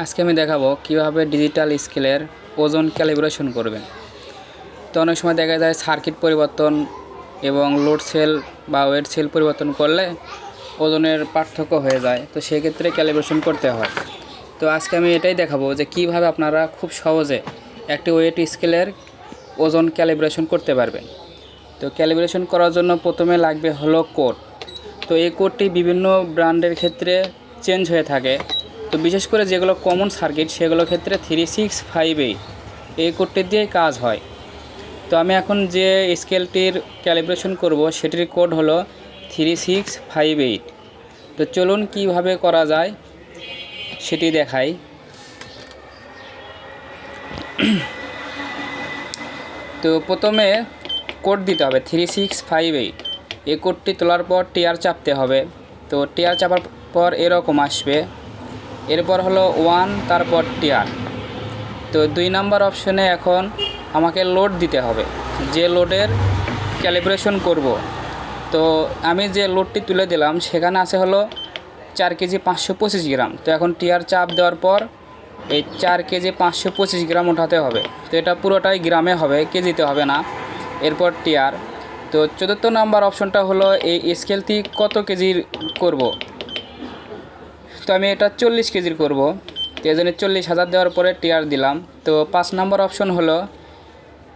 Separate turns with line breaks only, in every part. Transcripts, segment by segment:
আজকে আমি দেখাবো কীভাবে ডিজিটাল স্কেলের ওজন ক্যালিব্রেশন করবেন। তো অনেক সময় দেখা যায় সার্কিট পরিবর্তন এবং লোড সেল বা ওয়েট সেল পরিবর্তন করলে ওজনের পার্থক্য হয়ে যায়। তো সেক্ষেত্রে ক্যালিব্রেশন করতে হয়। তো আজকে আমি এটাই দেখাবো যে কীভাবে আপনারা খুব সহজে একটি ওয়েট স্কেলের ওজন ক্যালিব্রেশন করতে পারবেন। তো ক্যালিব্রেশন করার জন্য প্রথমে লাগবে হলো কোড তো এই কোডটি বিভিন্ন ব্র্যান্ডের ক্ষেত্রে চেঞ্জ হয়ে থাকে। তো বিশেষ করে যেগুলো কমন সার্কিট সেগুলোর ক্ষেত্রে থ্রি সিক্স ফাইভ এইট এই কোডটি দিয়েই কাজ হয়। তো আমি এখন যে স্কেলটির ক্যালিব্রেশন করব, সেটির কোড হলো থ্রি সিক্স ফাইভ এইট তো চলুন কীভাবে করা যায়, সেটি দেখাই। তো প্রথমে কোড দিতে হবে থ্রি সিক্স ফাইভ এইট এই কোডটি তোলার পর টিয়ার চাপতে হবে। তো টিয়ার চাপার পর এরকম আসবে। এরপর হলো ওয়ান তারপর টিয়ার তো দুই নাম্বার অপশনে এখন আমাকে লোড দিতে হবে। যে লোডের ক্যালিব্রেশন করব। তো আমি যে লোডটি তুলে দিলাম, সেখানে আছে হলো চার কেজি পাঁচশো পঁচিশ গ্রাম। তো এখন টিয়ার চাপ দেওয়ার পর এই চার কেজি পাঁচশো পঁচিশ গ্রাম ওঠাতে হবে। তো এটা পুরোটাই গ্রামে হবে, কেজিতে হবে না। এরপর টিয়ার তো চতুর্থ নাম্বার অপশনটা হলো এই স্কেলটি কত কেজির করব? তো আমি এটা চল্লিশ কেজির করব। তো এই জন্য চল্লিশ হাজার দেওয়ার পরে টিয়ার দিলাম। তো পাঁচ নম্বর অপশন হলো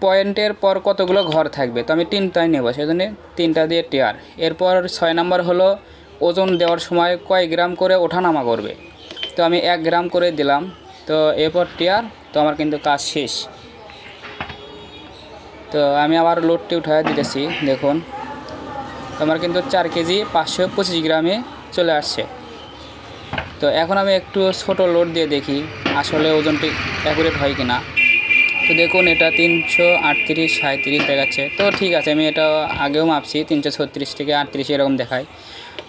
পয়েন্টের পর কতগুলো ঘর থাকবে। তো আমি তিনটাই নেব সেই তিনটা দিয়ে টিয়ার এরপর ছয় নাম্বার হলো ওজন দেওয়ার সময় কয় গ্রাম করে ওঠানামা করবে। তো আমি এক গ্রাম করে দিলাম। তো এরপর টিয়ার তো আমার কিন্তু কাজ শেষ। তো আমি আবার লোডটি উঠায় দিতেছি, দেখুন। আমার কিন্তু চার কেজি পাঁচশো পঁচিশ গ্রামে চলে আসছে। তো এখন আমি একটু ছোট লোড দিয়ে দেখি আসলে ওজনটি অ্যাকুরেট হয় কি না তো দেখুন, এটা তিনশো আটত্রিশ সাঁত্রিশ দেখাচ্ছে। তো ঠিক আছে, আমি এটা আগেও মাপছি, তিনশো ছত্রিশ থেকে আটত্রিশ এরকম দেখায়।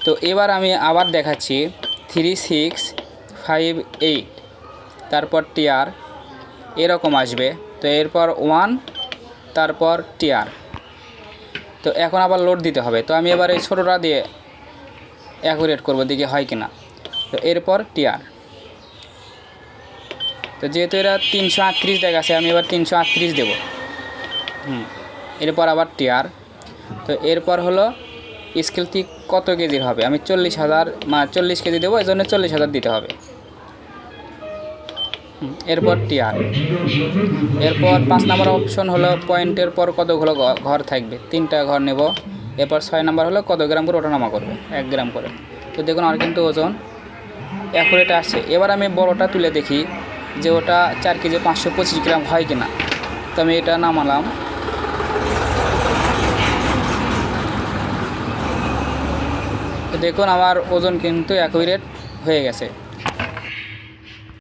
তো এবার আমি আবার দেখাচ্ছি থ্রি সিক্স ফাইভ এইট, তারপর টিয়ার এরকম আসবে। তো এরপর ওয়ান, তারপর টিয়ার তো এখন আবার লোড দিতে হবে। তো আমি এবার এই ছোটোটা দিয়ে অ্যাকুরেট করব, দেখি হয় কি না তো এরপর টিয়ার। তো যেহেতু এরা তিনশো আটত্রিশ দেখাচ্ছে আমি এবার তিনশো আটত্রিশ দেবো। হুম, এরপর আবার টিয়ার। তো এরপর হলো স্কেলটি কত কেজির হবে? আমি চল্লিশ হাজার মা চল্লিশ কেজি দেবো এই জন্য চল্লিশ হাজার দিতে হবে। এরপর টিয়ার। এরপর পাঁচ নম্বর অপশন হলো পয়েন্টের পর কতগুলো ঘর থাকবে? তিনটা ঘর নেব। এরপর ছয় নম্বর হলো কত গ্রাম করে ওঠানামা করবে? এক গ্রাম করে। তো দেখুন, আমার কিন্তু ওজন অ্যাকুরেট আসছে এবার আমি বড়টা তুলে দেখি যে ওটা চার কেজি পাঁচশো পঁচিশ গ্রাম হয় কি না তো আমি এটা নামালাম। দেখুন, আমার ওজন কিন্তু অ্যাকুরেট হয়ে গেছে।